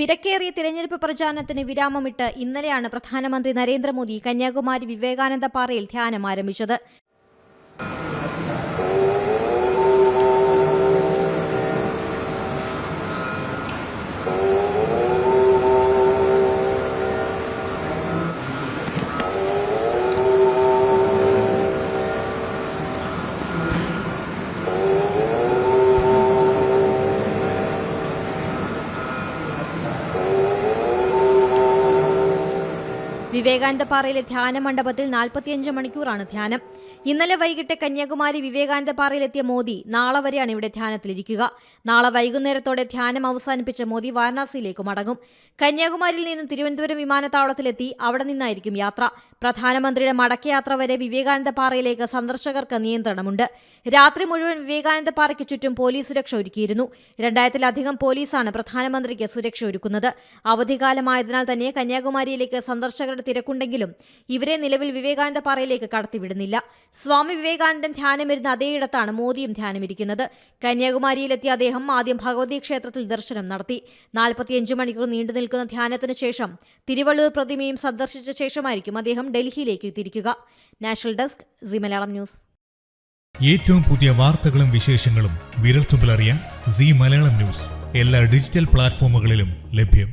തിരക്കേറിയ തിരഞ്ഞെടുപ്പ് പ്രചാരണത്തിന് വിരാമമിട്ട് ഇന്നലെയാണ് പ്രധാനമന്ത്രി നരേന്ദ്രമോദി കന്യാകുമാരി വിവേകാനന്ദ പാറയിൽ ധ്യാനം ആരംഭിച്ചത്. വിവേകാനന്ദ പാറയിലെ ധ്യാന മണ്ഡപത്തിൽ നാൽപ്പത്തിയഞ്ച് മണിക്കൂറാണ് ധ്യാനം. ഇന്നലെ വൈകിട്ട് കന്യാകുമാരി വിവേകാനന്ദ പാറയിലെത്തിയ മോദി നാളെ വരെയാണ് ഇവിടെ ധ്യാനത്തിലിരിക്കുക. നാളെ വൈകുന്നേരത്തോടെ ധ്യാനം അവസാനിപ്പിച്ച മോദി വാരണാസിയിലേക്ക് മടങ്ങും. കന്യാകുമാരിയിൽ നിന്നും തിരുവനന്തപുരം വിമാനത്താവളത്തിലെത്തി അവിടെ നിന്നായിരിക്കും യാത്ര. പ്രധാനമന്ത്രിയുടെ മടക്കയാത്ര വരെ വിവേകാനന്ദ പാറയിലേക്ക് സന്ദർശകർക്ക് നിയന്ത്രണമുണ്ട്. രാത്രി മുഴുവൻ വിവേകാനന്ദ പാറയ്ക്ക് ചുറ്റും പോലീസ് സുരക്ഷ ഒരുക്കിയിരുന്നു. രണ്ടായിരത്തിലധികം പോലീസാണ് പ്രധാനമന്ത്രിക്ക് സുരക്ഷ ഒരുക്കുന്നത്. അവധികാലമായതിനാൽ തന്നെ കന്യാകുമാരിയിലേക്ക് സന്ദർശകരുടെ തിരക്കുണ്ടെങ്കിലും ഇവരെ നിലവിൽ വിവേകാനന്ദ പാറയിലേക്ക് കടത്തിവിടുന്നില്ല. സ്വാമി വിവേകാനന്ദൻ ധ്യാനമിരുന്ന അതേയിടത്താണ് മോദിയും ധ്യാനമിരിക്കുന്നത്. കന്യാകുമാരിയിലെത്തിയ അദ്ദേഹം ആദ്യം ഭഗവതി ക്ഷേത്രത്തിൽ ദർശനം നടത്തി. നാൽപ്പത്തിയഞ്ച് മണിക്കൂർ നീണ്ടു നിൽക്കുന്ന ധ്യാനത്തിന് ശേഷം തിരുവള്ളൂർ പ്രതിമയും സന്ദർശിച്ച ശേഷമായിരിക്കും അദ്ദേഹം ഡൽഹിയിലേക്ക് തിരിക്കുക national desk C Malayalam news. ഏറ്റവും പുതിയ വാർത്തകളും വിശേഷങ്ങളും വിരൽത്തുമ്പിലറിയാൻ സി മലയാളം ന്യൂസ്. എല്ലാ ഡിജിറ്റൽ പ്ലാറ്റ്ഫോമുകളിലും ലഭ്യം.